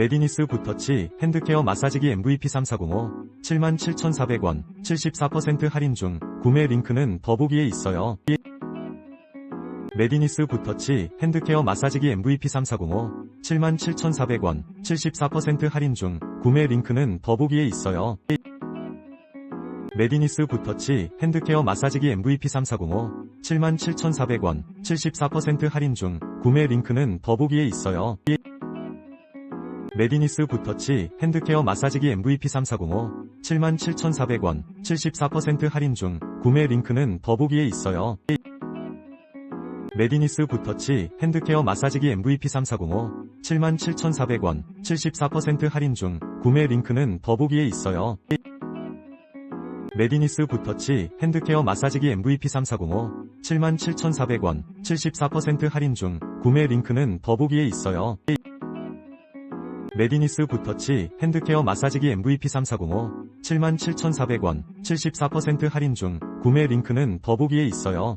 메디니스 붓터치 핸드케어 마사지기 MVP 3405 77,400원 74% 할인 중 구매 링크는 더보기에 있어요. 메디니스 붓터치 핸드케어 마사지기 MVP 3405 77,400원 74% 할인 중 구매 링크는 더보기에 있어요. 메디니스 붓터치 핸드케어 마사지기 MVP 3405 77,400원 74% 할인 중 구매 링크는 더보기에 있어요. 메디니스 붓터치 핸드케어 마사지기 MVP 3405 77,400원 74% 할인 중 구매 링크는 더보기에 있어요. 메디니스 붓터치 핸드케어 마사지기 MVP 3405 77,400원 74% 할인 중 구매 링크는 더보기에 있어요. 메디니스 붓터치 핸드케어 마사지기 MVP 3405 77,400원 74% 할인 중 구매 링크는 더보기에 있어요. 메디니스 붓터치 핸드케어 마사지기 MVP 3405 77,400원 74% 할인 중 구매 링크는 더보기에 있어요.